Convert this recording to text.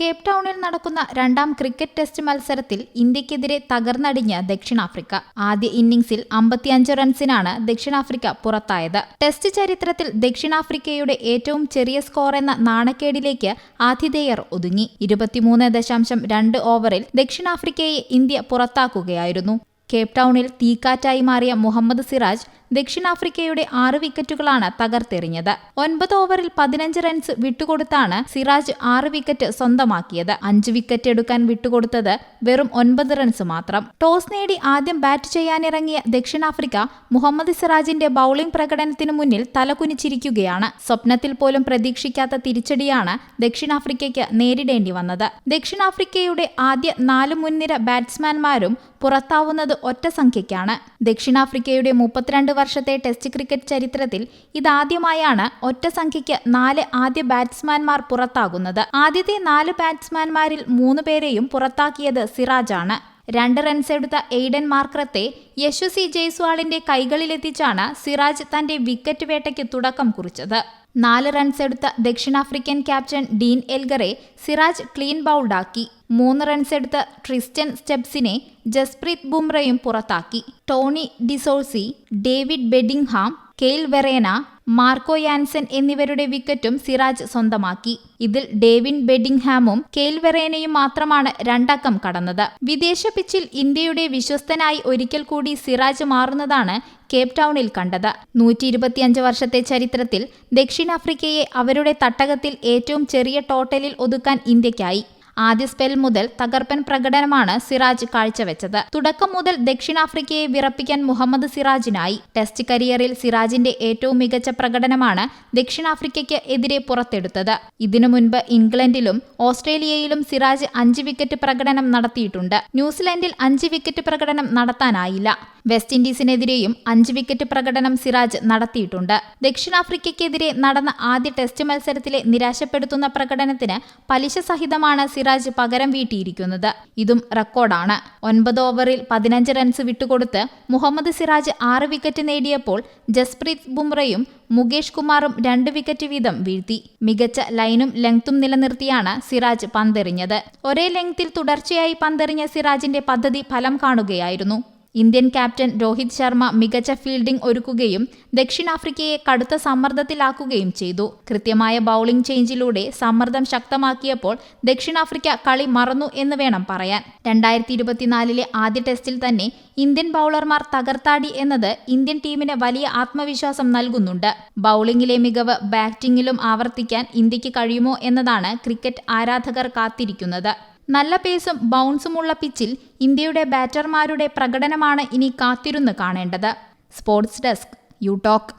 Cape ടൗണിൽ നടക്കുന്ന രണ്ടാം ക്രിക്കറ്റ് ടെസ്റ്റ് മത്സരത്തിൽ ഇന്ത്യക്കെതിരെ തകർന്നടിഞ്ഞ ദക്ഷിണാഫ്രിക്ക. ആദ്യ ഇന്നിംഗ്സിൽ അമ്പത്തിയഞ്ച് റൺസിനാണ് ദക്ഷിണാഫ്രിക്ക പുറത്തായത്. ടെസ്റ്റ് ചരിത്രത്തിൽ ദക്ഷിണാഫ്രിക്കയുടെ ഏറ്റവും ചെറിയ സ്കോർ എന്ന നാണക്കേടിലേക്ക് ആതിഥേയർ ഒതുങ്ങി. ഇരുപത്തിമൂന്ന് ദശാംശം രണ്ട് ഓവറിൽ ദക്ഷിണാഫ്രിക്കയെ ഇന്ത്യ പുറത്താക്കുകയായിരുന്നു. കേപ് ടൗണിൽ തീക്കാറ്റായി മാറിയ മുഹമ്മദ് സിറാജ് ദക്ഷിണാഫ്രിക്കയുടെ ആറ് വിക്കറ്റുകളാണ് തകർത്തെറിഞ്ഞത്. ഒൻപത് ഓവറിൽ പതിനഞ്ച് റൺസ് വിട്ടുകൊടുത്താണ് സിറാജ് ആറ് വിക്കറ്റ് സ്വന്തമാക്കിയത്. അഞ്ച് വിക്കറ്റ് എടുക്കാൻ വിട്ടുകൊടുത്തത് വെറും ഒൻപത് റൺസ് മാത്രം. ടോസ് നേടി ആദ്യം ബാറ്റ് ചെയ്യാനിറങ്ങിയ ദക്ഷിണാഫ്രിക്ക മുഹമ്മദ് സിറാജിന്റെ ബൌളിംഗ് പ്രകടനത്തിനു മുന്നിൽ തലകുനിച്ചിരിക്കുകയാണ്. സ്വപ്നത്തിൽ പോലും പ്രതീക്ഷിക്കാത്ത തിരിച്ചടിയാണ് ദക്ഷിണാഫ്രിക്കയ്ക്ക് നേരിടേണ്ടി വന്നത്. ദക്ഷിണാഫ്രിക്കയുടെ ആദ്യ നാല് മുൻനിര ബാറ്റ്സ്മാൻമാരും പുറത്താവുന്നത് ഒറ്റ സംഖ്യയ്ക്കാണ് ദക്ഷിണാഫ്രിക്കയുടെ മുപ്പത്തിരണ്ട് വർഷത്തെ ടെസ്റ്റ് ക്രിക്കറ്റ് ചരിത്രത്തിൽ ഇതാദ്യമായാണ് ഒറ്റ സംഖ്യയ്ക്ക് നാല് ആദ്യ ബാറ്റ്സ്മാൻമാർ പുറത്താകുന്നത്. ആദ്യത്തെ നാല് ബാറ്റ്സ്മാൻമാരിൽ മൂന്ന് പേരെയും പുറത്താക്കിയത് സിറാജാണ്. രണ്ട് റൺസ് എടുത്ത എയ്ഡൻ മാർക്രത്തെ യശസ്വി ജയ്സ്വാളിന്റെ കൈകളിലെത്തിച്ചാണ് സിറാജ് തന്റെ വിക്കറ്റ് വേട്ടയ്ക്ക് തുടക്കം കുറിച്ചത്. നാല് റൺസ് എടുത്ത ദക്ഷിണാഫ്രിക്കൻ ക്യാപ്റ്റൻ ഡീൻ എൽഗറെ സിറാജ് ക്ലീൻ ബൗൾഡാക്കി മൂന്ന് റൺസ് എടുത്ത ട്രിസ്റ്റൻ സ്റ്റെപ്സിനെ ജസ്പ്രീത് ബുംറയും പുറത്താക്കി. ടോണി ഡിസോൾസി ഡേവിഡ് ബെഡിംഗ്ഹാം കെയിൽ വെറേന മാർക്കോ യാൻസൻ എന്നിവരുടെ വിക്കറ്റും സിറാജ് സ്വന്തമാക്കി. ഇതിൽ ഡേവിൻ ബെഡിംഗ്ഹാമും കെയിൽ വെറേനയും മാത്രമാണ് രണ്ടക്കം കടന്നത്. വിദേശ പിച്ചിൽ ഇന്ത്യയുടെ വിശ്വസ്തനായി ഒരിക്കൽ കൂടി സിറാജ് മാറുന്നതാണ് കേപ് ടൗണിൽ കണ്ടത്. നൂറ്റി ഇരുപത്തിയഞ്ച് വർഷത്തെ ചരിത്രത്തിൽ ദക്ഷിണാഫ്രിക്കയെ അവരുടെ തട്ടകത്തിൽ ഏറ്റവും ചെറിയ ടോട്ടലിൽ ഒതുക്കാൻ ഇന്ത്യക്കായി. ആദ്യ സ്പെൽ മുതൽ തകർപ്പൻ പ്രകടനമാണ് സിറാജ് കാഴ്ചവെച്ചത്. തുടക്കം മുതൽ ദക്ഷിണാഫ്രിക്കയെ വിറപ്പിക്കാൻ മുഹമ്മദ് സിറാജിനായി. ടെസ്റ്റ് കരിയറിൽ സിറാജിന്റെ ഏറ്റവും മികച്ച പ്രകടനമാണ് ദക്ഷിണാഫ്രിക്കയ്ക്ക് എതിരെ പുറത്തെടുത്തത്. ഇതിനു മുൻപ് ഇംഗ്ലണ്ടിലും ഓസ്ട്രേലിയയിലും സിറാജ് അഞ്ച് വിക്കറ്റ് പ്രകടനം നടത്തിയിട്ടുണ്ട്. ന്യൂസിലൻഡിൽ അഞ്ച് വിക്കറ്റ് പ്രകടനം നടത്താനായില്ല. വെസ്റ്റ് ഇൻഡീസിനെതിരെയും അഞ്ച് വിക്കറ്റ് പ്രകടനം സിറാജ് നടത്തിയിട്ടുണ്ട്. ദക്ഷിണാഫ്രിക്കയ്ക്കെതിരെ നടന്ന ആദ്യ ടെസ്റ്റ് മത്സരത്തിലെ നിരാശപ്പെടുത്തുന്ന പ്രകടനത്തിന് പലിശ സഹിതമാണ് സിറാജ് പകരം വീട്ടിയിരിക്കുന്നത്. ഇതും റെക്കോർഡാണ്. ഒൻപത് ഓവറിൽ പതിനഞ്ച് റൺസ് വിട്ടുകൊടുത്ത് മുഹമ്മദ് സിറാജ് ആറ് വിക്കറ്റ് നേടിയപ്പോൾ ജസ്പ്രീത് ബുംറയും മുകേഷ് കുമാറും രണ്ട് വിക്കറ്റ് വീതം വീഴ്ത്തി. മികച്ച ലൈനും ലെങ്ത്തും നിലനിർത്തിയാണ് സിറാജ് പന്തെറിഞ്ഞത്. ഒരേ ലെങ്ത്തിൽ തുടർച്ചയായി പന്തെറിഞ്ഞ സിറാജിന്റെ പദ്ധതി ഫലം കാണുകയായിരുന്നു. ഇന്ത്യൻ ക്യാപ്റ്റൻ രോഹിത് ശർമ്മ മികച്ച ഫീൽഡിംഗ് ഒരുക്കുകയും ദക്ഷിണാഫ്രിക്കയെ കടുത്ത സമ്മർദ്ദത്തിലാക്കുകയും ചെയ്തു. കൃത്യമായ ബൌളിംഗ് ചേഞ്ചിലൂടെ സമ്മർദ്ദം ശക്തമാക്കിയപ്പോൾ ദക്ഷിണാഫ്രിക്ക കളി മറന്നു എന്ന് വേണം പറയാൻ. രണ്ടായിരത്തി ഇരുപത്തിനാലിലെ ആദ്യ ടെസ്റ്റിൽ തന്നെ ഇന്ത്യൻ ബൌളർമാർ തകർത്താടി എന്നത് ഇന്ത്യൻ ടീമിന് വലിയ ആത്മവിശ്വാസം നൽകുന്നുണ്ട്. ബൌളിംഗിലെ മികവ് ബാറ്റിംഗിലും ആവർത്തിക്കാൻ ഇന്ത്യയ്ക്ക് കഴിയുമോ എന്നതാണ് ക്രിക്കറ്റ് ആരാധകർ കാത്തിരിക്കുന്നത്. നല്ല പേസും ബൗൺസുമുള്ള പിച്ചിൽ ഇന്ത്യയുടെ ബാറ്റർമാരുടെ പ്രകടനമാണ് ഇനി കാത്തിരുന്ന് കാണേണ്ടത്. Sports desk you talk